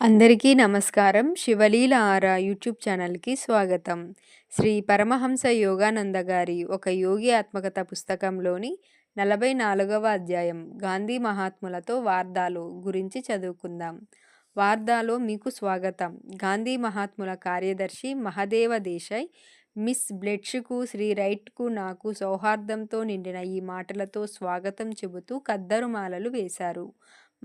అందరికీ నమస్కారం. శివలీల ఆరా యూట్యూబ్ ఛానల్కి స్వాగతం. శ్రీ పరమహంస యోగానంద గారి ఒక యోగి ఆత్మకథ పుస్తకంలోని నలభై నాలుగవ అధ్యాయం గాంధీ మహాత్ములతో వార్దాలు గురించి చదువుకుందాం. వార్దాలో మీకు స్వాగతం. గాంధీ మహాత్ముల కార్యదర్శి మహదేవ దేశాయ్ మిస్ బ్లెడ్ష్కు శ్రీ రైట్కు నాకు సౌహార్దంతో నిండిన ఈ మాటలతో స్వాగతం చెబుతూ కద్దరుమాలలు వేశారు.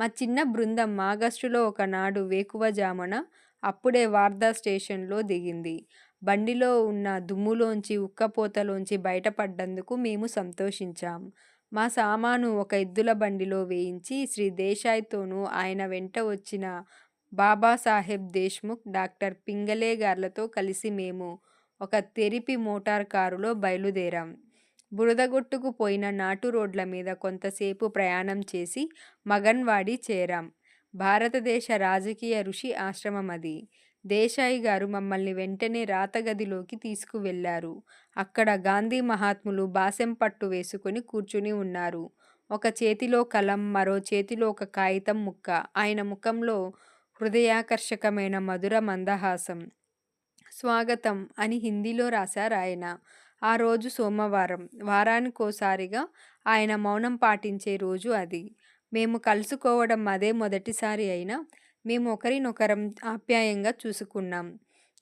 మా చిన్న బృందం ఆగస్టులో ఒకనాడు వేకువజామున అప్పుడే వార్దా స్టేషన్లో దిగింది. బండిలో ఉన్న దుమ్ములోంచి, ఉక్కపోతలోంచి బయటపడ్డందుకు మేము సంతోషించాం. మా సామాను ఒక ఎద్దుల బండిలో వేయించి శ్రీ దేశాయ్తోనూ, ఆయన వెంట వచ్చిన బాబాసాహెబ్ దేశ్ముఖ్, డాక్టర్ పింగళే గార్లతో కలిసి మేము ఒక తెరిపి మోటార్ కారులో బయలుదేరాం. బురదగొట్టుకు పోయిన నాటు రోడ్ల మీద కొంతసేపు ప్రయాణం చేసి మగన్వాడి చేరాం. భారతదేశ రాజకీయ ఋషి ఆశ్రమం అది దేశాయి గారు మమ్మల్ని వెంటనే రాతగదిలోకి తీసుకువెళ్ళారు. అక్కడ గాంధీ మహాత్ములు బాసెం పట్టు వేసుకుని కూర్చుని ఉన్నారు. ఒక చేతిలో కలం, మరో చేతిలో ఒక కాగితం ముక్క. ఆయన ముఖంలో హృదయాకర్షకమైన మధుర మందహాసం. స్వాగతం అని హిందీలో రాశారాయన. ఆ రోజు సోమవారం. వారానికోసారిగా ఆయన మౌనం పాటించే రోజు అది. మేము కలుసుకోవడం అదే మొదటిసారి అయినా మేము ఒకరినొకరం ఆప్యాయంగా చూసుకున్నాం.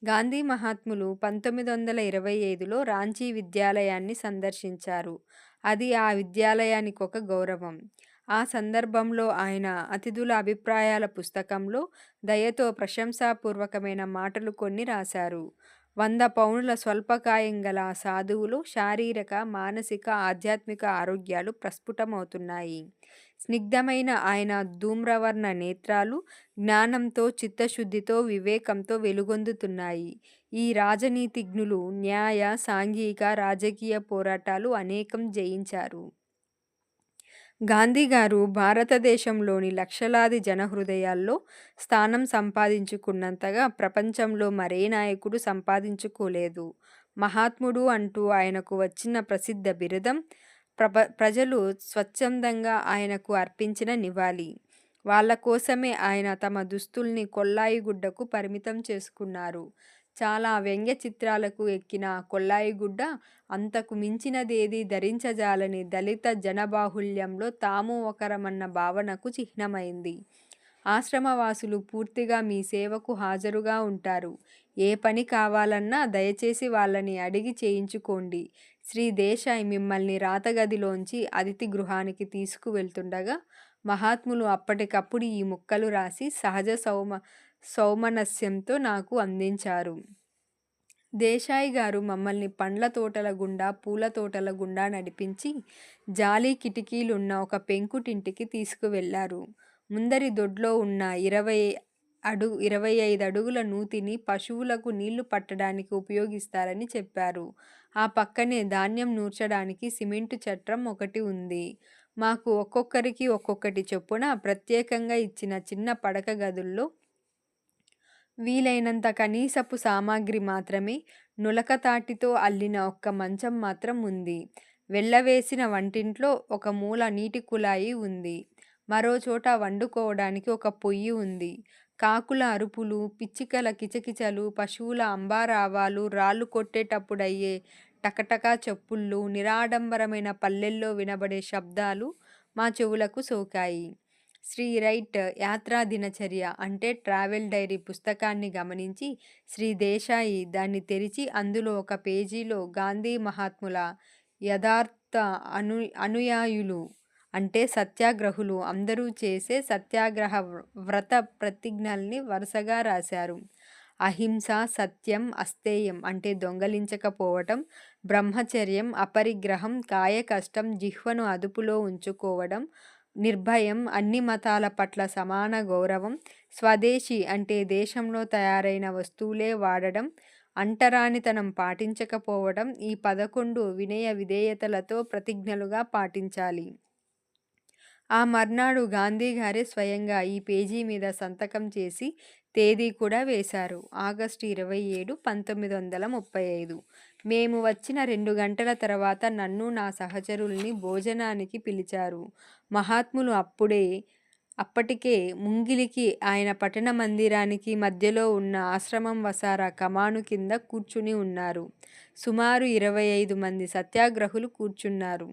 గాంధీ మహాత్ములు పంతొమ్మిది వందల ఇరవై ఐదులో రాంచీ విద్యాలయాన్ని సందర్శించారు. అది ఆ విద్యాలయానికి ఒక గౌరవం. ఆ సందర్భంలో ఆయన అతిథుల అభిప్రాయాల పుస్తకంలో దయతో ప్రశంసాపూర్వకమైన మాటలు కొన్ని రాశారు. వంద పౌండ్ల స్వల్పకాయం గల సాధువులు శారీరక, మానసిక, ఆధ్యాత్మిక ఆరోగ్యాలు ప్రస్ఫుటమవుతున్నాయి. స్నిగ్ధమైన ఆయన ధూమ్రవర్ణ నేత్రాలు జ్ఞానంతో, చిత్తశుద్ధితో, వివేకంతో వెలుగొందుతున్నాయి. ఈ రాజనీతిజ్ఞులు న్యాయ, సాంఘిక, రాజకీయ పోరాటాలు అనేకం జయించారు. గాంధీగారు భారతదేశంలోని లక్షలాది జనహృదయాల్లో స్థానం సంపాదించుకున్నంతగా ప్రపంచంలో మరే నాయకుడు సంపాదించుకోలేదు. మహాత్ముడు అంటూ ఆయనకు వచ్చిన ప్రసిద్ధ బిరుదం ప్రప ప్రజలు స్వచ్ఛందంగా ఆయనకు అర్పించిన నివాళి. వాళ్ళ కోసమే ఆయన తమ దుస్తుల్ని కొల్లాయిగుడ్డకు పరిమితం చేసుకున్నారు. చాలా వ్యంగ్య చిత్రాలకు ఎక్కిన కొల్లాయిగుడ్డ అంతకు మించినదేది ధరించజాలని దళిత జనబాహుళ్యంలో తాము ఒకరమన్న భావనకు చిహ్నమైంది. ఆశ్రమవాసులు పూర్తిగా మీ సేవకు హాజరుగా ఉంటారు. ఏ పని కావాలన్నా దయచేసి వాళ్ళని అడిగి చేయించుకోండి. శ్రీ దేశాయ్ మిమ్మల్ని రాతగదిలోంచి అతిథి గృహానికి తీసుకువెళ్తుండగా మహాత్ములు అప్పటికప్పుడు ఈ ముక్కలు రాసి సహజ సౌమ సౌమనస్యంతో నాకు అందించారు. దేశాయి గారు మమ్మల్ని పండ్ల తోటల గుండా, పూల తోటల గుండా నడిపించి జాలీ కిటికీలున్న ఒక పెంకుటింటికి తీసుకువెళ్ళారు. ముందరి దొడ్లో ఉన్న ఇరవై అడుగు ఇరవై ఐదు అడుగుల నూతిని పశువులకు నీళ్ళు పట్టడానికి ఉపయోగిస్తారని చెప్పారు. ఆ పక్కనే ధాన్యం నూర్చడానికి సిమెంటు చట్రం ఒకటి ఉంది. మాకు ఒక్కొక్కరికి ఒక్కొక్కటి చొప్పున ప్రత్యేకంగా ఇచ్చిన చిన్న పడక గదుల్లో వీలైనంత కనీసపు సామాగ్రి మాత్రమే నులకతాటితో అల్లిన ఒక్క మంచం మాత్రం ఉంది. వెల్లవేసిన వంటింట్లో ఒక మూల నీటి కుళాయి ఉంది. మరోచోట వండుకోవడానికి ఒక పొయ్యి ఉంది. కాకుల అరుపులు, పిచ్చికల కిచకిచలు, పశువుల అంబారావాలు, రాళ్ళు కొట్టేటప్పుడయ్యే టకటక చెప్పుళ్ళు నిరాడంబరమైన పల్లెల్లో వినబడే శబ్దాలు మా చెవులకు సోకాయి. శ్రీ రైట్ యాత్రా దినచర్య అంటే ట్రావెల్ డైరీ పుస్తకాన్ని గమనించి శ్రీ దేశాయి దాన్ని తెరిచి అందులో ఒక పేజీలో గాంధీ మహాత్ముల యథార్థ అను అనుయాయులు అంటే సత్యాగ్రహులు అందరూ చేసే సత్యాగ్రహ వ్రత ప్రతిజ్ఞల్ని వరుసగా రాశారు. అహింస, సత్యం, అస్తేయం అంటే దొంగిలించకపోవటం, బ్రహ్మచర్యం, అపరిగ్రహం, కాయకష్టం, జిహ్వను అదుపులో ఉంచుకోవడం, నిర్భయం, అన్ని మతాల పట్ల సమాన గౌరవం, స్వదేశీ అంటే దేశంలో తయారైన వస్తువులే వాడడం, అంటరానితనం పాటించకపోవడం ఈ పదకొండు వినయ విధేయతలతో ప్రతిజ్ఞలుగా పాటించాలి. ఆ మర్నాడు గాంధీగారే స్వయంగా ఈ పేజీ మీద సంతకం చేసి తేదీ కూడా వేశారు. ఆగస్టు ఇరవై ఏడు, పంతొమ్మిది వందల ముప్పై ఐదు. మేము వచ్చిన రెండు గంటల తర్వాత నన్ను నా సహచరుల్ని భోజనానికి పిలిచారు. మహాత్ములు అప్పుడే అప్పటికే ముంగిలికి ఆయన పట్టణ మందిరానికి మధ్యలో ఉన్న ఆశ్రమం వసారా కమాను కింద కూర్చుని ఉన్నారు. సుమారు ఇరవై ఐదు మంది సత్యాగ్రహులు కూర్చున్నారు.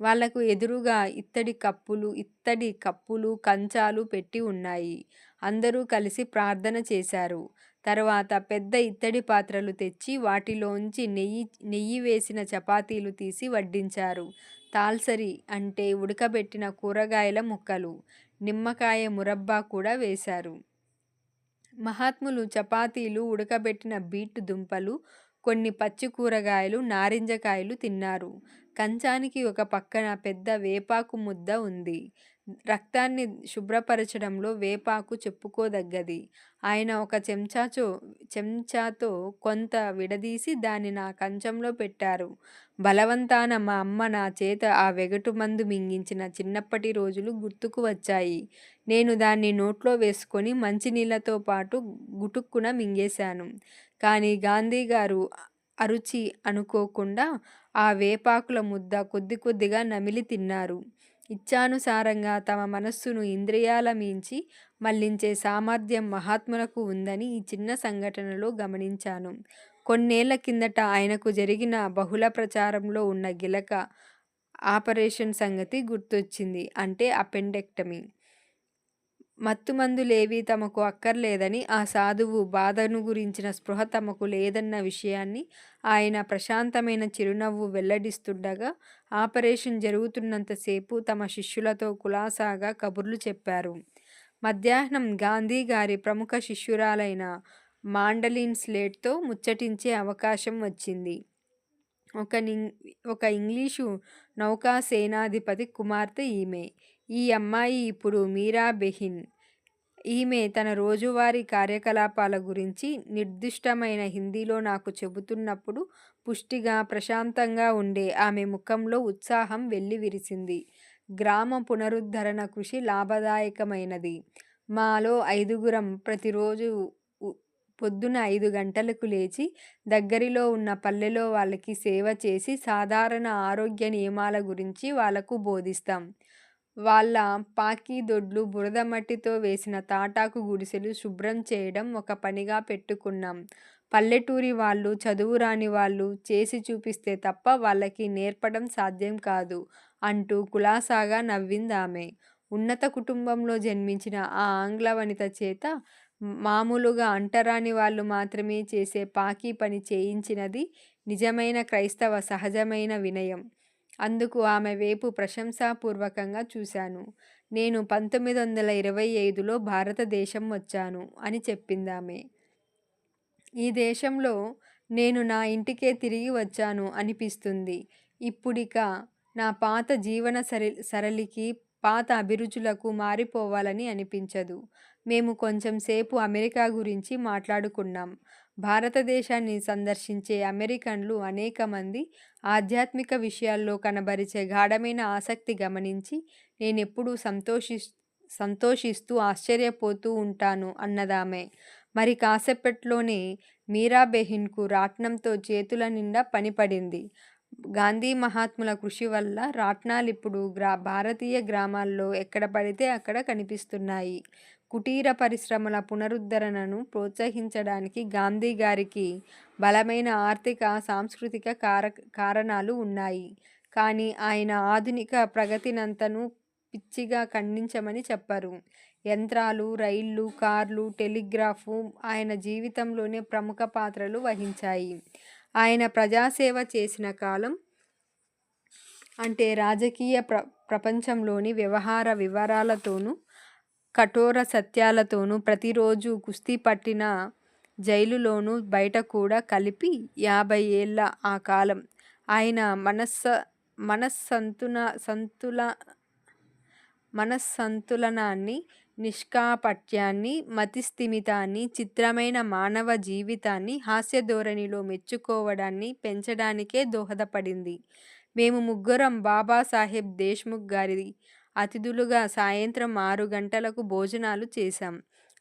వాళ్ళకు ఎదురుగా ఇత్తడి కప్పులు ఇత్తడి కప్పులు కంచాలు పెట్టి ఉన్నాయి. అందరూ కలిసి ప్రార్థన చేశారు. తర్వాత పెద్ద ఇత్తడి పాత్రలు తెచ్చి వాటిలోంచి నెయ్యి నెయ్యి వేసిన చపాతీలు తీసి వడ్డించారు. తాల్సరి అంటే ఉడకబెట్టిన కూరగాయల ముక్కలు, నిమ్మకాయ మురబ్బా కూడా వేశారు. మహాత్ములు చపాతీలు, ఉడకబెట్టిన బీట్ దుంపలు, కొన్ని పచ్చి కూరగాయలు, నారింజకాయలు తిన్నారు. కంచానికి ఒక పక్కన పెద్ద వేపాకు ముద్ద ఉంది. రక్తాన్ని శుభ్రపరచడంలో వేపాకు చెప్పుకోదగ్గది. ఆయన ఒక చెంచాచో చెంచాతో కొంత విడదీసి దాన్ని నా కంచంలో పెట్టారు. బలవంతాన మా అమ్మ నా చేత ఆ వెగటు మందు మింగించిన చిన్నప్పటి రోజులు గుర్తుకు వచ్చాయి. నేను దాన్ని నోట్లో వేసుకొని మంచినీళ్ళతో పాటు గుటుక్కున మింగేశాను. కానీ గాంధీ గారు అరుచి అనుకోకుండా ఆ వేపాకుల ముద్ద కొద్ది కొద్దిగా నమిలి తిన్నారు. ఇచ్ఛానుసారంగా తమ మనస్సును ఇంద్రియాల మించి మళ్ళించే సామర్థ్యం మహాత్ములకు ఉందని ఈ చిన్న సంఘటనలో గమనించాను. కొన్నేళ్ళ కిందట ఆయనకు జరిగిన బహుళ ప్రచారంలో ఉన్న గిలక ఆపరేషన్ సంగతి గుర్తొచ్చింది. అంటే అపెండెక్టమీ. మత్తుమందులేవీ తమకు అక్కర్లేదని, ఆ సాధువు బాధను గురించిన స్పృహ తమకు లేదన్న విషయాన్ని ఆయన ప్రశాంతమైన చిరునవ్వు వెల్లడిస్తుండగా, ఆపరేషన్ జరుగుతున్నంతసేపు తమ శిష్యులతో కులాసాగా కబుర్లు చెప్పారు. మధ్యాహ్నం గాంధీ గారి ప్రముఖ శిష్యురాలైన మాండలిన్ స్లేట్తో ముచ్చటించే అవకాశం వచ్చింది. ఒక ఇంగ్లీషు నౌకాసేనాధిపతి కుమార్తె ఈమె. ఈ అమ్మాయి ఇప్పుడు మీరా బెహిన్ ఈమె తన రోజువారీ కార్యకలాపాల గురించి నిర్దిష్టమైన హిందీలో నాకు చెబుతున్నప్పుడు పుష్టిగా, ప్రశాంతంగా ఉండే ఆమె ముఖంలో ఉత్సాహం వెల్లివిరిసింది. గ్రామ పునరుద్ధరణ కృషి లాభదాయకమైనది. మాలో ఐదుగురం ప్రతిరోజు పొద్దున ఐదు గంటలకు లేచి దగ్గరిలో ఉన్న పల్లెలో వాళ్ళకి సేవ చేసి సాధారణ ఆరోగ్య నియమాల గురించి వాళ్ళకు బోధిస్తాం. వాళ్ళ పాకీ దొడ్లు బురద మట్టితో వేసిన తాటాకు గుడిసెలు శుభ్రం చేయడం ఒక పనిగా పెట్టుకున్నాం. పల్లెటూరి వాళ్ళు చదువు రాని వాళ్ళు చేసి చూపిస్తే తప్ప వాళ్ళకి నేర్పడం సాధ్యం కాదు అంటూ కులాసాగా నవ్విందామె. ఉన్నత కుటుంబంలో జన్మించిన ఆ ఆంగ్ల వనిత చేత మామూలుగా అంటరాని వాళ్ళు మాత్రమే చేసే పాకీ పని చేయించినది నిజమైన క్రైస్తవ సహజమైన వినయం. అందుకు ఆమె వేపు ప్రశంసాపూర్వకంగా చూశాను. నేను పంతొమ్మిది వందల ఇరవై ఐదులో భారతదేశం వచ్చాను అని చెప్పిందామె. ఈ దేశంలో నేను నా ఇంటికే తిరిగి వచ్చాను అనిపిస్తుంది. ఇప్పుడిక నా పాత జీవన సరళికి, పాత అభిరుచులకు మారిపోవాలని అనిపించదు. మేము కొంచెం సేపు అమెరికా గురించి మాట్లాడుకున్నాం. భారతదేశాన్ని సందర్శించే అమెరికన్లు అనేకమంది ఆధ్యాత్మిక విషయాల్లో కనబరిచే గాఢమైన ఆసక్తి గమనించి నేనెప్పుడూ సంతోషిస్తూ ఆశ్చర్యపోతూ ఉంటాను అన్నదామె. మరి కాసేపట్లోనే మీరాబెహిన్కు రాట్నంతో చేతుల నిండా పనిపడింది గాంధీ మహాత్ముల కృషి వల్ల రాట్నాలిప్పుడు భారతీయ గ్రామాల్లో ఎక్కడ పడితే అక్కడ కనిపిస్తున్నాయి. కుటీర పరిశ్రమల పునరుద్ధరణను ప్రోత్సహించడానికి గాంధీ గారికి బలమైన ఆర్థిక, సాంస్కృతిక కార కారణాలు ఉన్నాయి. కానీ ఆయన ఆధునిక ప్రగతినంతను పిచ్చిగా ఖండించమని చెప్పరు. యంత్రాలు, రైళ్ళు కార్లు, టెలిగ్రాఫు ఆయన జీవితంలోనే ప్రముఖ పాత్రలు వహించాయి. ఆయన ప్రజాసేవ చేసిన కాలం అంటే రాజకీయ ప్ర ప్రపంచంలోని వ్యవహార వివరాలతోనూ, కఠోర సత్యాలతోనూ ప్రతిరోజు కుస్తీ పట్టిన జైలులోనూ బయట కూడా కలిపి యాభై ఏళ్ళ ఆ కాలం. ఆయన మనస్స మనస్సంతున సంతుల మనస్సంతులనాన్ని నిష్కాపట్యాన్ని మతిస్థిమితాన్ని చిత్రమైన మానవ జీవితాన్ని హాస్య ధోరణిలో మెచ్చుకోవడాన్ని పెంచడానికే దోహదపడింది. మేము ముగ్గురం బాబాసాహెబ్ దేశ్ముఖ్ గారి అతిథులుగా సాయంత్రం ఆరు గంటలకు భోజనాలు చేశాం.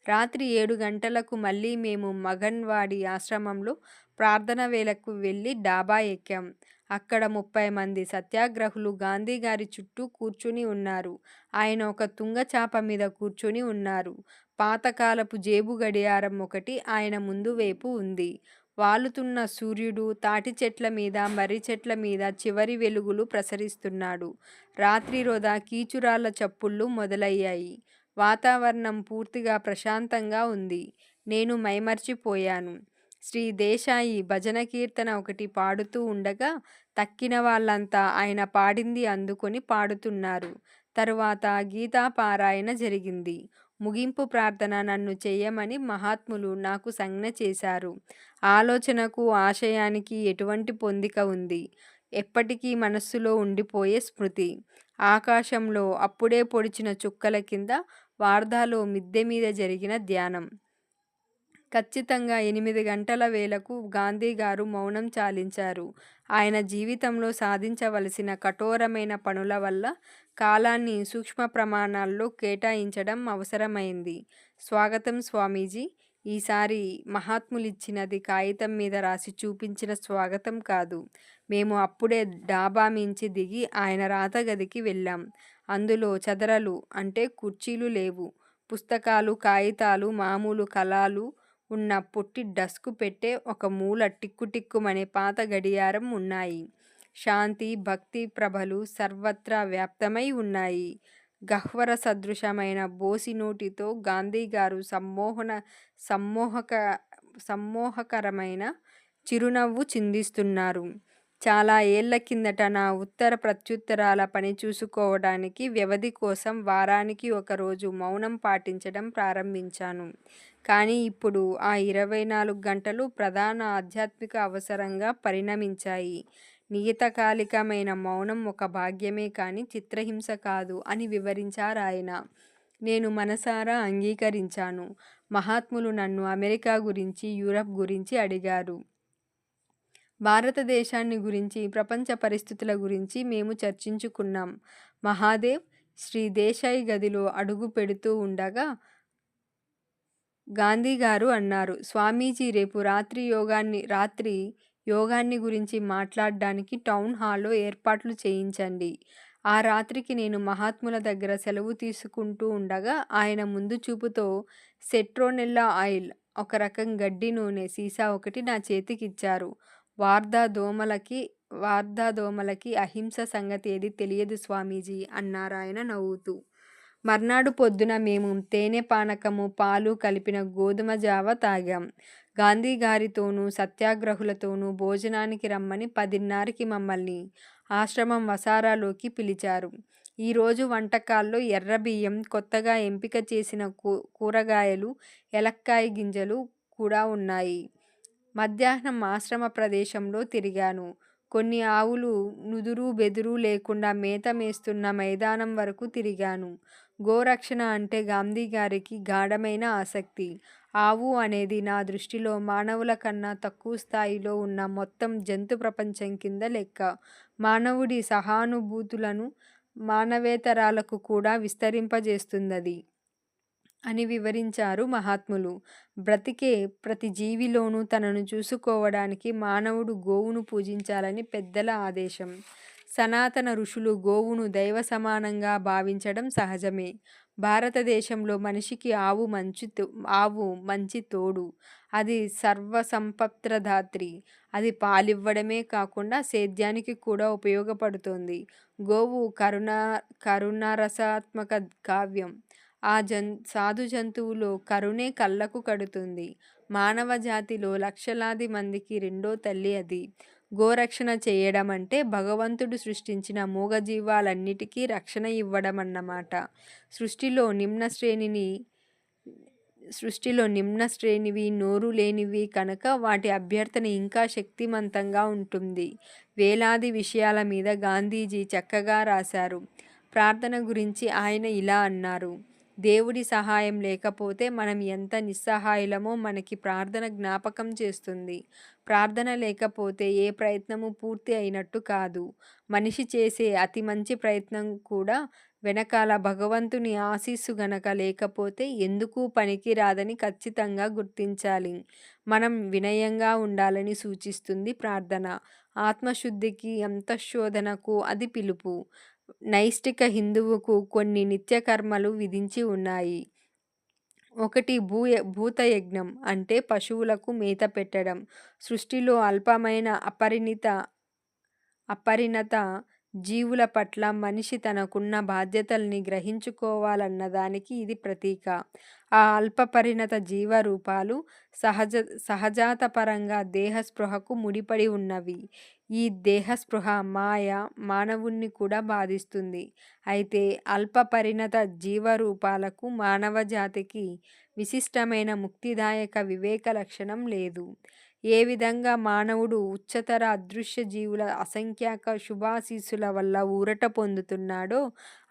రాత్రి ఏడు గంటలకు మళ్ళీ మేము మగన్వాడి ఆశ్రమంలో ప్రార్థన వేళకు వెళ్ళి డాబా ఎక్కాం. అక్కడ ముప్పై మంది సత్యాగ్రహులు గాంధీ గారి చుట్టూ కూర్చుని ఉన్నారు. ఆయన ఒక తుంగచాప మీద కూర్చుని ఉన్నారు. పాతకాలపు జేబు గడియారం ఒకటి ఆయన ముందు వైపు ఉంది. వాలుతున్న సూర్యుడు తాటి చెట్ల మీద మర్రి చెట్ల మీద చివరి వెలుగులు ప్రసరిస్తున్నాడు. రాత్రి రోద కీచురాళ్ళ చప్పుళ్ళు మొదలయ్యాయి. వాతావరణం పూర్తిగా ప్రశాంతంగా ఉంది. నేను మైమర్చిపోయాను. శ్రీ దేశాయి భజన కీర్తన ఒకటి పాడుతూ ఉండగా తక్కిన వాళ్ళంతా ఆయన పాడింది అందుకొని పాడుతున్నారు. తరువాత గీతాపారాయణ జరిగింది. ముగింపు ప్రార్థన నన్ను చేయమని మహాత్ములు నాకు సంజ్ఞ చేశారు. ఆలోచనకు ఆశయానికి ఎటువంటి పొందిక ఉంది? ఎప్పటికీ మనస్సులో ఉండిపోయే స్మృతి. ఆకాశంలో అప్పుడే పొడిచిన చుక్కల కింద వార్ధాలో మిద్దె మీద జరిగిన ధ్యానం. ఖచ్చితంగా ఎనిమిది గంటల వేలకు గాంధీ గారు మౌనం చాలించారు. ఆయన జీవితంలో సాధించవలసిన కఠోరమైన పనుల వల్ల కాలాన్ని సూక్ష్మ ప్రమాణాల్లో కేటాయించడం అవసరమైంది. స్వాగతం స్వామీజీ. ఈసారి మహాత్ములిచ్చినది కాగితం మీద రాసి చూపించిన స్వాగతం కాదు. మేము అప్పుడే డాబా మించి దిగి ఆయన రాతగదికి వెళ్ళాం. అందులో చదరలు అంటే కుర్చీలు లేవు. పుస్తకాలు కాగితాలు మామూలు కళాలు ఉన్న పొట్టి డస్కు పెట్టే ఒక మూల టిక్కు టిక్కుమనే పాత గడియారం ఉన్నాయి. శాంతి భక్తి ప్రభలు సర్వత్రా వ్యాప్తమై ఉన్నాయి. గహ్వర సదృశమైన బోసి నోటితో గాంధీ గారు సమ్మోహన సమ్మోహక సమ్మోహకరమైన చిరునవ్వు చిందిస్తున్నారు. చాలా ఏళ్ళ కిందట నా ఉత్తర ప్రత్యుత్తరాల పని చూసుకోవడానికి వ్యవధి కోసం వారానికి ఒకరోజు మౌనం పాటించడం ప్రారంభించాను. కానీ ఇప్పుడు ఆ ఇరవై నాలుగు గంటలు ప్రధాన ఆధ్యాత్మిక అవసరంగా పరిణమించాయి. నియతకాలికమైన మౌనం ఒక భాగ్యమే కానీ చిత్రహింస కాదు అని వివరించారాయన నేను మనసారా అంగీకరించాను. మహాత్ములు నన్ను అమెరికా గురించి యూరప్ గురించి అడిగారు. భారతదేశాన్ని గురించి ప్రపంచ పరిస్థితుల గురించి మేము చర్చించుకున్నాం. మహాదేవ్ శ్రీ దేశాయి గదిలో అడుగు పెడుతూ ఉండగా గాంధీ గారు అన్నారు. స్వామీజీ రేపు రాత్రి యోగాన్ని రాత్రి యోగాన్ని గురించి మాట్లాడడానికి టౌన్ హాల్లో ఏర్పాట్లు చేయించండి. ఆ రాత్రికి నేను మహాత్ముల దగ్గర సెలవు తీసుకుంటూ ఉండగా ఆయన ముందు చూపుతో సెట్రోనెల్లా ఆయిల్ ఒక రకం గడ్డి నూనె సీసా ఒకటి నా చేతికిచ్చారు. వార్ధా దోమలకి వార్ధా దోమలకి అహింస సంగతి ఏది తెలియదు స్వామీజీ అన్నారాయన నవ్వుతూ. మర్నాడు పొద్దున మేము తేనె పానకము పాలు కలిపిన గోధుమ జావ తాగాం. గాంధీ గారితోనూ సత్యాగ్రహులతోనూ భోజనానికి రమ్మని పదిన్నరకి మమ్మల్ని ఆశ్రమం వసారాలోకి పిలిచారు. ఈరోజు వంటకాల్లో ఎర్ర బియ్యం కొత్తగా ఎంపిక చేసిన కూరగాయలు ఎలక్కాయ గింజలు కూడా ఉన్నాయి. మధ్యాహ్నం ఆశ్రమ ప్రదేశంలో తిరిగాను. కొన్ని ఆవులు నుదురు బెదురు లేకుండా మేత మేస్తున్న మైదానం వరకు తిరిగాను. గోరక్షణ అంటే గాంధీ గారికి గాఢమైన ఆసక్తి. ఆవు అనేది నా దృష్టిలో మానవుల కన్నా తక్కువ స్థాయిలో ఉన్న మొత్తం జంతు ప్రపంచం కింద లెక్క. మానవుడి సహానుభూతులను మానవేతరాలకు కూడా విస్తరింపజేస్తున్నది అని వివరించారు మహాత్ములు. బ్రతికే ప్రతి జీవిలోనూ తనను చూసుకోవడానికి మానవుడు గోవును పూజించాలని పెద్దల ఆదేశం. సనాతన ఋషులు గోవును దైవ సమానంగా భావించడం సహజమే. భారతదేశంలో మనిషికి ఆవు మంచి ఆవు మంచి తోడు. అది సర్వసంపత్రధాత్రి. అది పాలివ్వడమే కాకుండా సేద్యానికి కూడా ఉపయోగపడుతుంది. గోవు కరుణ కరుణరసాత్మక కావ్యం. ఆ జన్ సాధు జంతువులో కరుణే కళ్ళకు కడుతుంది. మానవ జాతిలో లక్షలాది మందికి రెండో తల్లి అది. గోరక్షణ చేయడం అంటే భగవంతుడు సృష్టించిన మూగజీవాలన్నిటికీ రక్షణ ఇవ్వడం అన్నమాట సృష్టిలో నిమ్న శ్రేణిని సృష్టిలో నిమ్న శ్రేణివి నోరు లేనివి కనుక వాటి అభ్యర్థన ఇంకా శక్తివంతంగా ఉంటుంది. వేలాది విషయాల మీద గాంధీజీ చక్కగా రాశారు. ప్రార్థన గురించి ఆయన ఇలా అన్నారు. దేవుడి సహాయం లేకపోతే మనం ఎంత నిస్సహాయులమో మనకి ప్రార్థన జ్ఞాపకం చేస్తుంది. ప్రార్థన లేకపోతే ఏ ప్రయత్నము పూర్తి అయినట్టు కాదు. మనిషి చేసే అతి మంచి ప్రయత్నం కూడా వెనకాల భగవంతుని ఆశీస్సు గనక లేకపోతే ఎందుకు పనికి రాదని ఖచ్చితంగా గుర్తించాలి. మనం వినయంగా ఉండాలని సూచిస్తుంది ప్రార్థన. ఆత్మశుద్ధికి అంతఃశోధనకు అది పిలుపు. నైష్టిక హిందువుకు కొన్ని నిత్యకర్మలు విధించి ఉన్నాయి. ఒకటి భూ భూతయజ్ఞం అంటే పశువులకు మేత పెట్టడం. సృష్టిలో అల్పమైన అపరిణిత అపరిణత జీవుల పట్ల మనిషి తనకున్న బాధ్యతల్ని గ్రహించుకోవాలన్న దానికి ఇది ప్రతీక. ఆ అల్పపరిణత జీవరూపాలు సహజ సహజాతపరంగా దేహస్పృహకు ముడిపడి ఉన్నవి. ఈ దేహస్పృహ మాయ మానవుణ్ణి కూడా బాధిస్తుంది. అయితే అల్పపరిణత జీవరూపాలకు మానవ జాతికి విశిష్టమైన ముక్తిదాయక వివేక లక్షణం లేదు. ఏ విధంగా మానవుడు ఉచ్చతర అదృశ్య జీవుల అసంఖ్యాక శుభాశీసుల వల్ల ఊరట పొందుతున్నాడో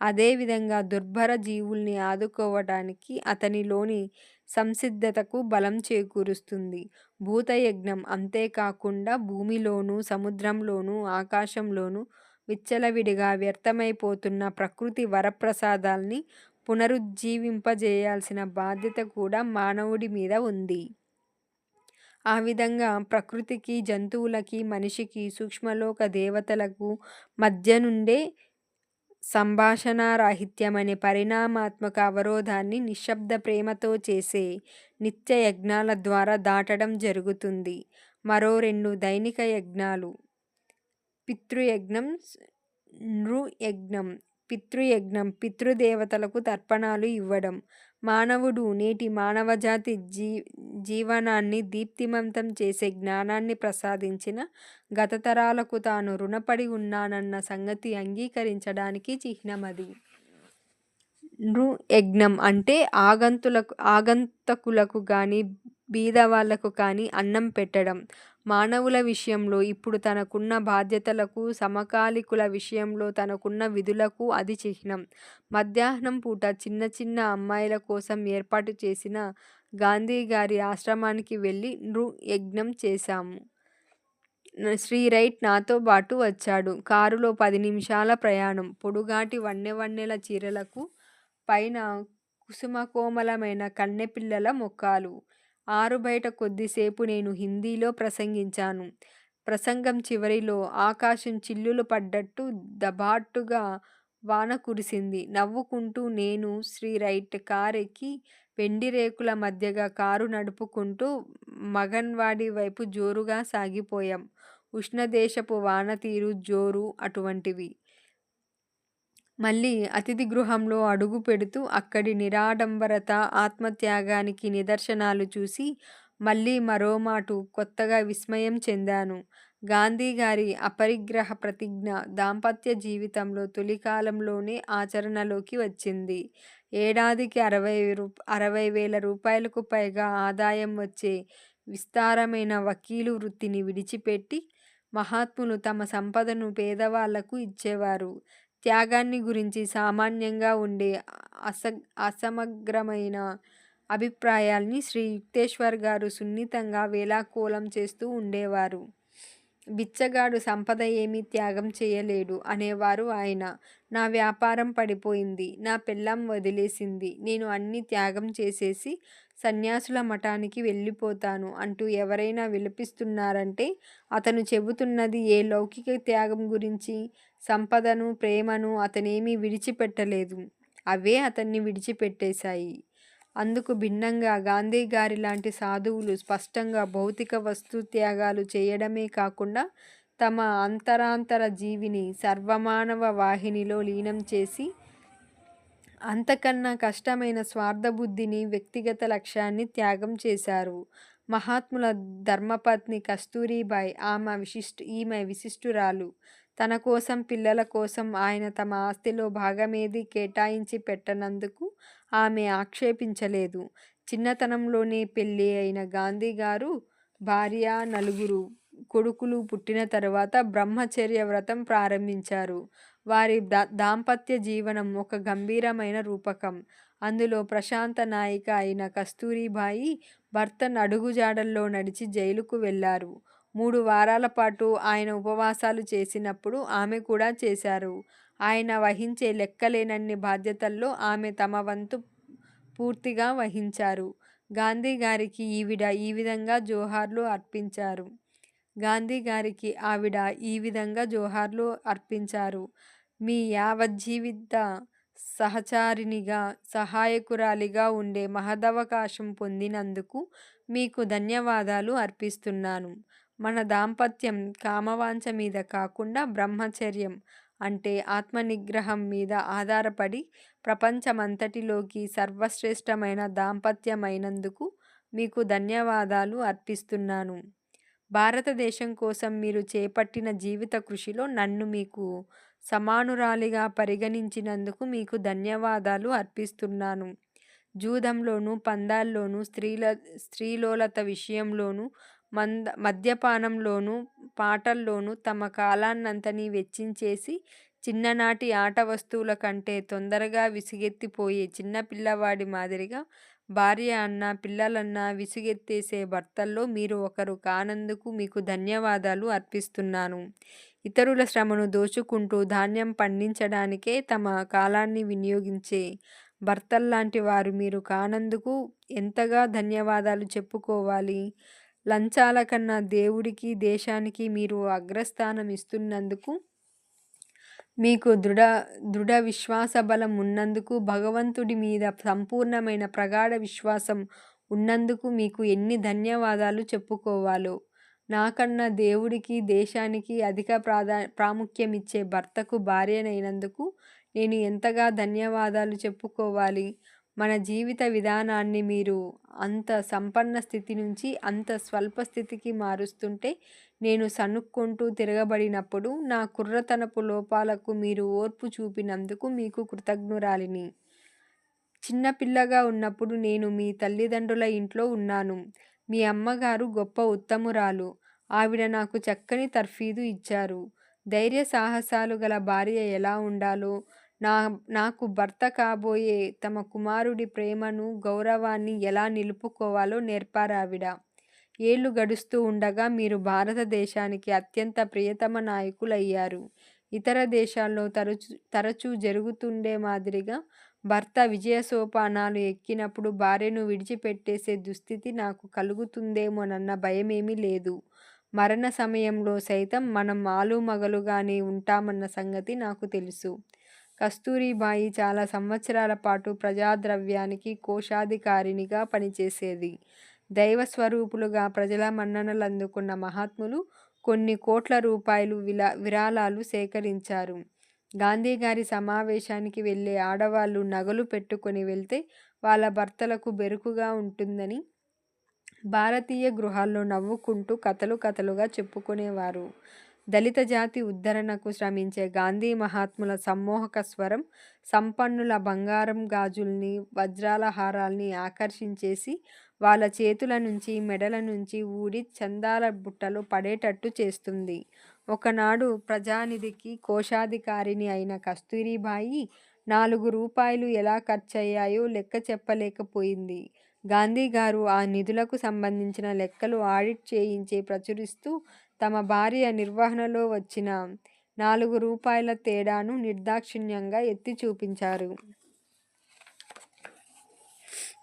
అదేవిధంగా దుర్భర జీవుల్ని ఆదుకోవడానికి అతనిలోని సంసిద్ధతకు బలం చేకూరుస్తుంది. భూతయజ్ఞం అంతేకాకుండా భూమిలోనూ సముద్రంలోనూ ఆకాశంలోనూ విచ్చలవిడిగా వ్యర్థమైపోతున్న ప్రకృతి వరప్రసాదాల్ని పునరుజ్జీవింపజేయాల్సిన బాధ్యత కూడా మానవుడి మీద ఉంది. ఆ విధంగా ప్రకృతికి జంతువులకి మనిషికి సూక్ష్మలోక దేవతలకు మధ్య నుండే సంభాషణారాహిత్యమనే పరిణామాత్మక అవరోధాన్ని నిశ్శబ్ద ప్రేమతో చేసే నిత్య యజ్ఞాల ద్వారా దాటడం జరుగుతుంది. మరో రెండు దైనిక యజ్ఞాలు. పితృయజ్ఞం నృయజ్ఞం. పితృయజ్ఞం పితృదేవతలకు తర్పణాలు ఇవ్వడం. మానవుడు నేటి మానవజాతి జీ జీవనాన్ని దీప్తిమంతం చేసే జ్ఞానాన్ని ప్రసాదించిన గత తరాలకు తాను రుణపడి ఉన్నానన్న సంగతి అంగీకరించడానికి చిహ్నమది. నృయజ్ఞం అంటే ఆగంతులకు ఆగంతకులకు కానీ బీదవాళ్ళకు కానీ అన్నం పెట్టడం. మానవుల విషయంలో ఇప్పుడు తనకున్న బాధ్యతలకు సమకాలికుల విషయంలో తనకున్న విధులకు అది చిహ్నం. మధ్యాహ్నం పూట చిన్న చిన్న అమ్మాయిల కోసం ఏర్పాటు చేసిన గాంధీ గారి ఆశ్రమానికి వెళ్ళి నృ యజ్ఞం చేశాము. శ్రీ రైట్ నాతో పాటు వచ్చాడు. కారులో పది నిమిషాల ప్రయాణం. పొడుగాటి వన్నె వన్నెల చీరలకు పైన కుసుమకోమలమైన కన్నెపిల్లల మొక్కలు. ఆరు బయట కొద్దిసేపు నేను హిందీలో ప్రసంగించాను. ప్రసంగం చివరిలో ఆకాశం చిల్లులు పడ్డట్టు దబాటుగా వాన కురిసింది. నవ్వుకుంటూ నేను శ్రీ రైట్ కారెక్కి వెండి రేకుల మధ్యగా కారు నడుపుకుంటూ మగన్వాడి వైపు జోరుగా సాగిపోయాం. ఉష్ణదేశపు వాన తీరు జోరు అటువంటివి. మళ్ళీ అతిథి గృహంలో అడుగు పెడుతూ అక్కడి నిరాడంబరత ఆత్మత్యాగానికి నిదర్శనాలు చూసి మళ్ళీ మరోమాటు కొత్తగా విస్మయం చెందాను. గాంధీ గారి అపరిగ్రహ ప్రతిజ్ఞ దాంపత్య జీవితంలో తొలికాలంలోనే ఆచరణలోకి వచ్చింది. ఏడాదికి అరవై రూ అరవై వేల రూపాయలకు పైగా ఆదాయం వచ్చే విస్తారమైన వకీలు వృత్తిని విడిచిపెట్టి మహాత్ములు తమ సంపదను పేదవాళ్ళకు ఇచ్చేవారు. త్యాగాన్ని గురించి సామాన్యంగా ఉండే అస అసమగ్రమైన అభిప్రాయాల్ని శ్రీ యుక్తేశ్వర్ గారు సున్నితంగా వేలాకోళం చేస్తూ ఉండేవారు. బిచ్చగాడు సంపద ఏమీ త్యాగం చేయలేడు అనేవారు ఆయన. నా వ్యాపారం పడిపోయింది నా పెళ్ళం వదిలేసింది నేను అన్ని త్యాగం చేసేసి సన్యాసుల మఠానికి వెళ్ళిపోతాను అంటూ ఎవరైనా విలపిస్తున్నారంటే అతను చెబుతున్నది ఏ లౌకిక త్యాగం గురించి? సంపదను ప్రేమను అతనేమీ విడిచిపెట్టలేదు. అవే అతన్ని విడిచిపెట్టేశాయి. అందుకు భిన్నంగా గాంధీ గారి లాంటి సాధువులు స్పష్టంగా భౌతిక వస్తు త్యాగాలు చేయడమే కాకుండా తమ అంతరాంతర జీవిని సర్వమానవ వాహినిలో లీనం చేసి అంతకన్నా కష్టమైన స్వార్థబుద్ధిని వ్యక్తిగత లక్ష్యాన్ని త్యాగం చేశారు. మహాత్ముల ధర్మపత్ని కస్తూరిబాయ్ ఆమె విశిష్ట ఈమె విశిష్టురాలు. తన కోసం పిల్లల కోసం ఆయన తమ ఆస్తిలో భాగమేది కేటాయించి పెట్టనందుకు ఆమె ఆక్షేపించలేదు. చిన్నతనంలోనే పెళ్ళి అయిన గాంధీ గారు భార్య నలుగురు కొడుకులు పుట్టిన తర్వాత బ్రహ్మచర్య వ్రతం ప్రారంభించారు. వారి దా దాంపత్య జీవనం ఒక గంభీరమైన రూపకం. అందులో ప్రశాంత నాయిక అయిన కస్తూరిబాయి భర్త అడుగుజాడల్లో నడిచి జైలుకు వెళ్ళారు. మూడు వారాల పాటు ఆయన ఉపవాసాలు చేసినప్పుడు ఆమె కూడా చేశారు. ఆయన వహించే లెక్కలేనన్ని బాధ్యతల్లో ఆమె తమ వంతు పూర్తిగా వహించారు. గాంధీ గారికి ఈవిడ ఈ విధంగా జోహార్లు అర్పించారు. గాంధీ గారికి ఆవిడ ఈ విధంగా జోహార్లు అర్పించారు. మీ యావజ్జీవిత సహచారినిగా సహాయకురాలిగా ఉండే మహదవకాశం పొందినందుకు మీకు ధన్యవాదాలు అర్పిస్తున్నాను. మన దాంపత్యం కామవాంఛ మీద కాకుండా బ్రహ్మచర్యం అంటే ఆత్మనిగ్రహం మీద ఆధారపడి ప్రపంచమంతటిలోకి సర్వశ్రేష్టమైన దాంపత్యమైనందుకు మీకు ధన్యవాదాలు అర్పిస్తున్నాను. భారతదేశం కోసం మీరు చేపట్టిన జీవిత కృషిలో నన్ను మీకు సమానురాలిగా పరిగణించినందుకు మీకు ధన్యవాదాలు అర్పిస్తున్నాను. జూదంలోనూ, పందాల్లోనూ, స్త్రీల స్త్రీలోలత విషయంలోనూ, మంద మద్యపానంలోనూ, పాటల్లోనూ తమ కాలాన్నంతని వెచ్చించేసి చిన్ననాటి ఆట వస్తువుల కంటే తొందరగా విసుగెత్తిపోయే చిన్న పిల్లవాడి మాదిరిగా భార్య అన్న పిల్లలన్నా విసుగెత్తేసే భర్తల్లో మీరు ఒకరు కానందుకు మీకు ధన్యవాదాలు అర్పిస్తున్నాను. ఇతరుల శ్రమను దోచుకుంటూ ధాన్యం పండించడానికే తమ కాలాన్ని వినియోగించే భర్తల్లాంటి వారు మీరు కానందుకు ఎంతగా ధన్యవాదాలు చెప్పుకోవాలి. లంచాల కన్నా దేవుడికి, దేశానికి మీరు అగ్రస్థానం ఇస్తున్నందుకు, మీకు దృఢ దృఢ విశ్వాస బలం ఉన్నందుకు, భగవంతుడి మీద సంపూర్ణమైన ప్రగాఢ విశ్వాసం ఉన్నందుకు మీకు ఎన్ని ధన్యవాదాలు చెప్పుకోవాలో. నాకన్నా దేవుడికి, దేశానికి అధిక ప్రాధా ప్రాముఖ్యమిచ్చే భర్తకు భార్యనైనందుకు నేను ఎంతగా ధన్యవాదాలు చెప్పుకోవాలి. మన జీవిత విధానాన్ని మీరు అంత సంపన్న స్థితి నుంచి అంత స్వల్ప స్థితికి మారుస్తుంటే నేను సనుక్కుంటూ తిరగబడినప్పుడు నా కుర్రతనపు లోపాలకు మీరు ఓర్పు చూపినందుకు మీకు కృతజ్ఞురాలిని. చిన్నపిల్లగా ఉన్నప్పుడు నేను మీ తల్లిదండ్రుల ఇంట్లో ఉన్నాను. మీ అమ్మగారు గొప్ప ఉత్తమురాలు. ఆవిడ నాకు చక్కని తర్ఫీదు ఇచ్చారు. ధైర్య సాహసాలు గల భార్య ఎలా ఉండాలో, నా నాకు భర్త కాబోయే తమ కుమారుడి ప్రేమను, గౌరవాన్ని ఎలా నిలుపుకోవాలో నేర్పారావిడ. ఏళ్ళు గడుస్తూ ఉండగా మీరు భారతదేశానికి అత్యంత ప్రియతమ నాయకులయ్యారు. ఇతర దేశాల్లో తరచు తరచూ జరుగుతుండే మాదిరిగా భర్త విజయ సోపానాలు ఎక్కినప్పుడు భార్యను విడిచిపెట్టేసే దుస్థితి నాకు కలుగుతుందేమోనన్న భయమేమీ లేదు. మరణ సమయంలో సైతం మనం ఆలుమగలుగానే ఉంటామన్న సంగతి నాకు తెలుసు. కస్తూరిబాయి చాలా సంవత్సరాల పాటు ప్రజాద్రవ్యానికి కోశాధికారిణిగా పనిచేసేది. దైవస్వరూపులుగా ప్రజల మన్ననలు అందుకున్న మహాత్ములు కొన్ని కోట్ల రూపాయలు విలా విరాళాలు సేకరించారు. గాంధీ గారి సమావేశానికి వెళ్ళే ఆడవాళ్ళు నగలు పెట్టుకొని వెళ్తే వాళ్ళ భర్తలకు బెరుకుగా ఉంటుందని భారతీయ గృహాల్లో నవ్వుకుంటూ కథలు కథలుగా చెప్పుకునేవారు. దళిత జాతి ఉద్ధరణకు శ్రమించే గాంధీ మహాత్ముల సమ్మోహక స్వరం సంపన్నుల బంగారం గాజుల్ని, వజ్రాల హారాల్ని ఆకర్షించేసి వాళ్ళ చేతుల నుంచి, మెడల నుంచి ఊడి చందాల బుట్టలు పడేటట్టు చేస్తుంది. ఒకనాడు ప్రజానిధికి కోశాధికారిని అయిన కస్తూరిబాయి నాలుగు రూపాయలు ఎలా ఖర్చయ్యాయో లెక్క చెప్పలేకపోయింది. గాంధీ గారు ఆ నిధులకు సంబంధించిన లెక్కలు ఆడిట్ చేయించి ప్రచురిస్తూ తమ భార్య నిర్వహణలో వచ్చిన నాలుగు రూపాయల తేడాను నిర్దాక్షిణ్యంగా ఎత్తి చూపించారు.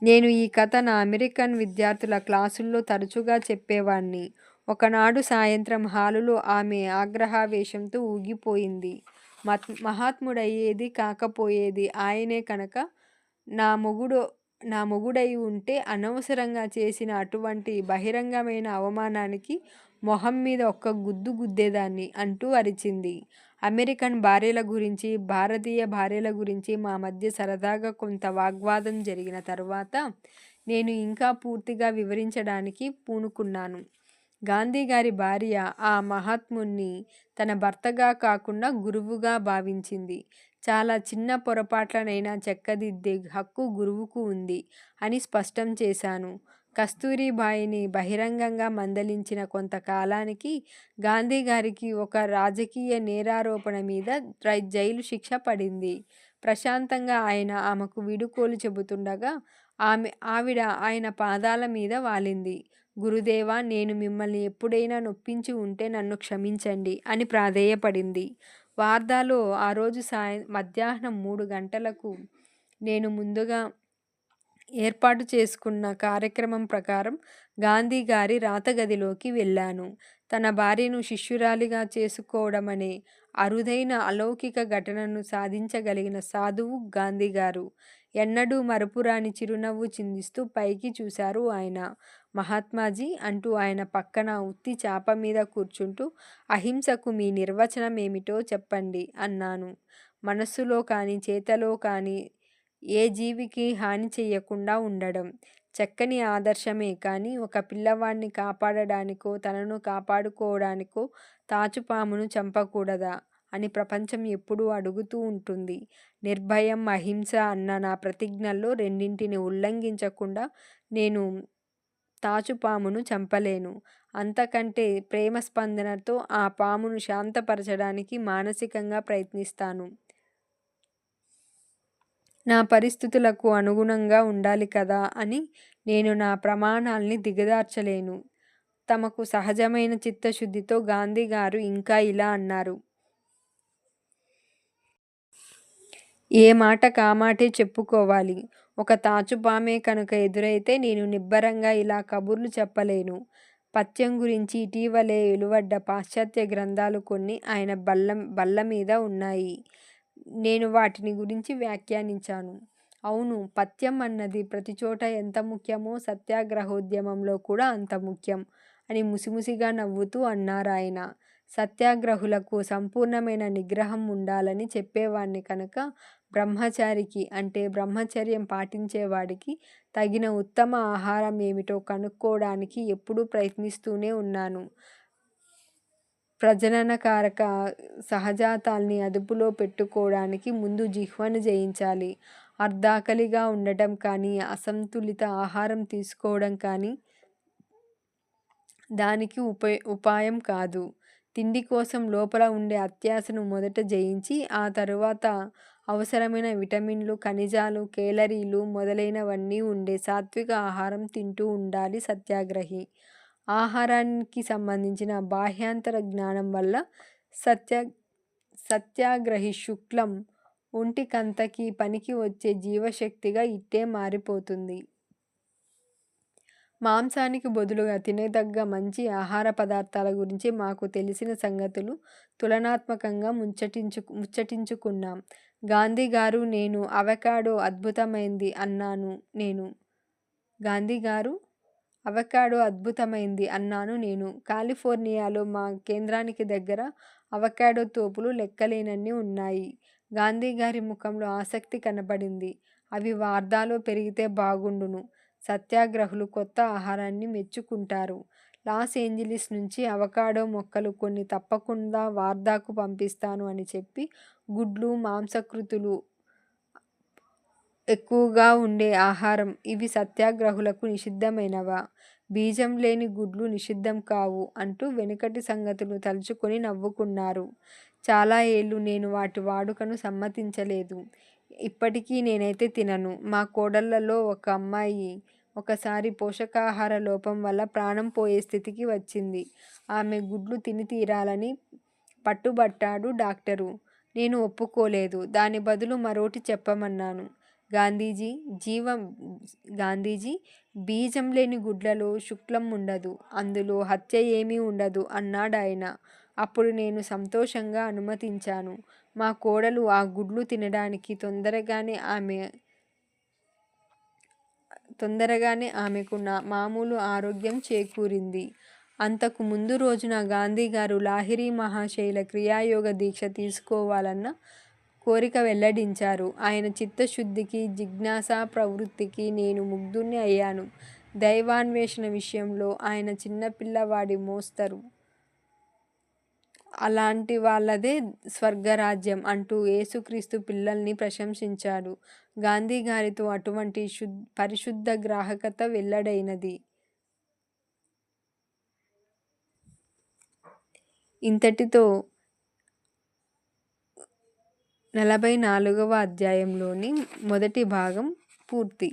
నేను ఈ కథ నా అమెరికన్ విద్యార్థుల క్లాసుల్లో తరచుగా చెప్పేవాణ్ణి. ఒకనాడు సాయంత్రం హాలులో ఆమె ఆగ్రహావేశంతో ఊగిపోయింది. మత్ మహాత్ముడయ్యేది కాకపోయేది ఆయనే కనుక నా మొగుడు నా మొగుడై ఉంటే అనవసరంగా చేసిన అటువంటి బహిరంగమైన అవమానానికి మొహం మీద ఒక్క గుద్దు గుద్దేదాన్ని అంటూ అరిచింది. అమెరికన్ భార్యల గురించి, భారతీయ భార్యల గురించి మా మధ్య సరదాగా కొంత వాగ్వాదం జరిగిన తర్వాత నేను ఇంకా పూర్తిగా వివరించడానికి పూనుకున్నాను. గాంధీ గారి భార్య ఆ మహాత్ముణ్ణి తన భర్తగా కాకుండా గురువుగా భావించింది. చాలా చిన్న పొరపాట్లనైనా చెక్కదిద్దే హక్కు గురువుకు ఉంది అని స్పష్టం చేశాను. కస్తూరిబాయిని బహిరంగంగా మందలించిన కొంత కాలానికి గాంధీగారికి ఒక రాజకీయ నేరారోపణ మీద జైలు శిక్ష పడింది. ప్రశాంతంగా ఆయన ఆమెకు విడుకోలు చెబుతుండగా ఆమె ఆవిడ ఆయన పాదాల మీద వాలింది. గురుదేవా! నేను మిమ్మల్ని ఎప్పుడైనా నొప్పించి ఉంటే నన్ను క్షమించండి అని ప్రాధేయపడింది. వార్దాలో ఆ రోజు సాయం మధ్యాహ్నం మూడు గంటలకు నేను ముందుగా ఏర్పాటు చేసుకున్న కార్యక్రమం ప్రకారం గాంధీ గారి రాతగదిలోకి వెళ్ళాను. తన భార్యను శిష్యురాలిగా చేసుకోవడమనే అరుదైన అలౌకిక ఘటనను సాధించగలిగిన సాధువు గాంధీ గారు. ఎన్నడూ మరపురాని చిరునవ్వు చిందిస్తూ పైకి చూశారు ఆయన. మహాత్మాజీ అంటూ ఆయన పక్కన ఉత్తి చాప మీద కూర్చుంటూ అహింసకు మీ నిర్వచనం ఏమిటో చెప్పండి అన్నాను. మనస్సులో కానీ చేతలో కానీ ఏ జీవికి హాని చేయకుండా ఉండడం. చక్కని ఆదర్శమే కానీ ఒక పిల్లవాడిని కాపాడడానికో తనను కాపాడుకోవడానికో తాచుపామును చంపకూడదా అని ప్రపంచం ఎప్పుడూ అడుగుతూ ఉంటుంది. నిర్భయం అహింస అన్న నా ప్రతిజ్ఞల్లో రెండింటిని ఉల్లంఘించకుండా నేను తాచుపామును చంపలేను. అంతకంటే ప్రేమ స్పందనతో ఆ పామును శాంతపరచడానికి మానసికంగా ప్రయత్నిస్తాను. నా పరిస్థితులకు అనుగుణంగా ఉండాలి కదా అని నేను నా ప్రమాణాల్ని దిగదార్చలేను. తమకు సహజమైన చిత్తశుద్ధితో గాంధీ గారు ఇంకా ఇలా అన్నారు. ఏ మాట కామాటే చెప్పుకోవాలి. ఒక తాచుపామే కనుక ఎదురైతే నేను నిబ్బరంగా ఇలా కబుర్లు చెప్పలేను. పత్యం గురించి ఇటీవలే వెలువడ్డ పాశ్చాత్య గ్రంథాలు కొన్ని ఆయన బల్ల బల్ల మీద ఉన్నాయి. నేను వాటిని గురించి వ్యాఖ్యానించాను. అవును పథ్యం అన్నది ప్రతి చోట ఎంత ముఖ్యమో సత్యాగ్రహోద్యమంలో కూడా అంత ముఖ్యం అని ముసిముసిగా నవ్వుతూ అన్నారాయన సత్యాగ్రహులకు సంపూర్ణమైన నిగ్రహం ఉండాలని చెప్పేవాణ్ణి కనుక బ్రహ్మచారికి అంటే బ్రహ్మచర్యం పాటించేవాడికి తగిన ఉత్తమ ఆహారం ఏమిటో కనుక్కోవడానికి ఎప్పుడూ ప్రయత్నిస్తూనే ఉన్నాను. ప్రజననకారక సహజాతాల్ని అదుపులో పెట్టుకోవడానికి ముందు జిహ్వను జయించాలి. అర్ధాకలిగా ఉండటం కానీ అసంతులిత ఆహారం తీసుకోవడం కానీ దానికి ఉప ఉపాయం కాదు. తిండి కోసం లోపల ఉండే అత్యాశను మొదట జయించి ఆ తరువాత అవసరమైన విటమిన్లు ఖనిజాలు కేలరీలు మొదలైనవన్నీ ఉండే సాత్విక ఆహారం తింటూ ఉండాలి సత్యాగ్రహి. ఆహారానికి సంబంధించిన బాహ్యాంతర జ్ఞానం వల్ల సత్య సత్యాగ్రహి శుక్లం ఒంటికంతకి పనికి వచ్చే జీవశక్తిగా ఇట్టే మారిపోతుంది. మాంసానికి బదులుగా తినదగ్గ మంచి ఆహార పదార్థాల గురించి మాకు తెలిసిన సంగతులు తులనాత్మకంగా ముచ్చటించు ముచ్చటించుకున్నాం. గాంధీ గారు నేను అవకాడో అద్భుతమైంది అన్నాను నేను. గాంధీ గారు అవకాడో అద్భుతమైంది అన్నాను నేను. కాలిఫోర్నియాలో మా కేంద్రానికి దగ్గర అవకాడో తోపులు లెక్కలేనన్ని ఉన్నాయి. గాంధీ గారి ముఖంలో ఆసక్తి కనబడింది. అవి వార్దాలో పెరిగితే బాగుండును. సత్యాగ్రహులు కొత్త ఆహారాన్ని మెచ్చుకుంటారు. లాస్ ఏంజిలిస్ నుంచి అవకాడో మొక్కలు కొన్ని తప్పకుండా వార్దాకు పంపిస్తాను అని చెప్పి గుడ్లు మాంసకృతులు ఎక్కువగా ఉండే ఆహారం. ఇవి సత్యాగ్రహులకు నిషిద్ధమైనవా? బీజం లేని గుడ్లు నిషిద్ధం కావు అంటూ వెనుకటి సంగతులు తలుచుకొని నవ్వుకున్నారు. చాలా ఏళ్ళు నేను వాటి వాడుకను సమ్మతించలేదు. ఇప్పటికీ నేనైతే తినను. మా కోడళ్ళలో ఒక అమ్మాయి ఒకసారి పోషకాహార లోపం వల్ల ప్రాణం పోయే స్థితికి వచ్చింది. ఆమె గుడ్లు తిని తీరాలని పట్టుబట్టాడు డాక్టరు. నేను ఒప్పుకోలేదు. దాని బదులు మరోటి చెప్పమన్నాను. గాంధీజీ జీవం గాంధీజీ బీజం లేని గుడ్లలో శుక్లం ఉండదు. అందులో హత్య ఏమీ ఉండదు అన్నాడాయన. అప్పుడు నేను సంతోషంగా అనుమతించాను. మా కోడలు ఆ గుడ్లు తినడానికి తొందరగానే ఆమె తొందరగానే ఆమెకు నా మామూలు ఆరోగ్యం చేకూరింది. అంతకు ముందు రోజున గాంధీ గారు లాహిరి మహాశైల క్రియాయోగ దీక్ష తీసుకోవాలన్న కోరిక వెల్లడించారు. ఆయన చిత్తశుద్ధికి జిజ్ఞాసా ప్రవృత్తికి నేను ముగ్ధుణ్ణి అయ్యాను. దైవాన్వేషణ విషయంలో ఆయన చిన్నపిల్లవాడి మోస్తరు. అలాంటి వాళ్ళదే స్వర్గరాజ్యం అంటూ యేసుక్రీస్తు పిల్లల్ని ప్రశంసించాడు. గాంధీ గారితో అటువంటి శుద్ పరిశుద్ధ గ్రాహకత వెల్లడైనది. ఇంతటితో నలభై నాలుగవ అధ్యాయంలోని మొదటి భాగం పూర్తి.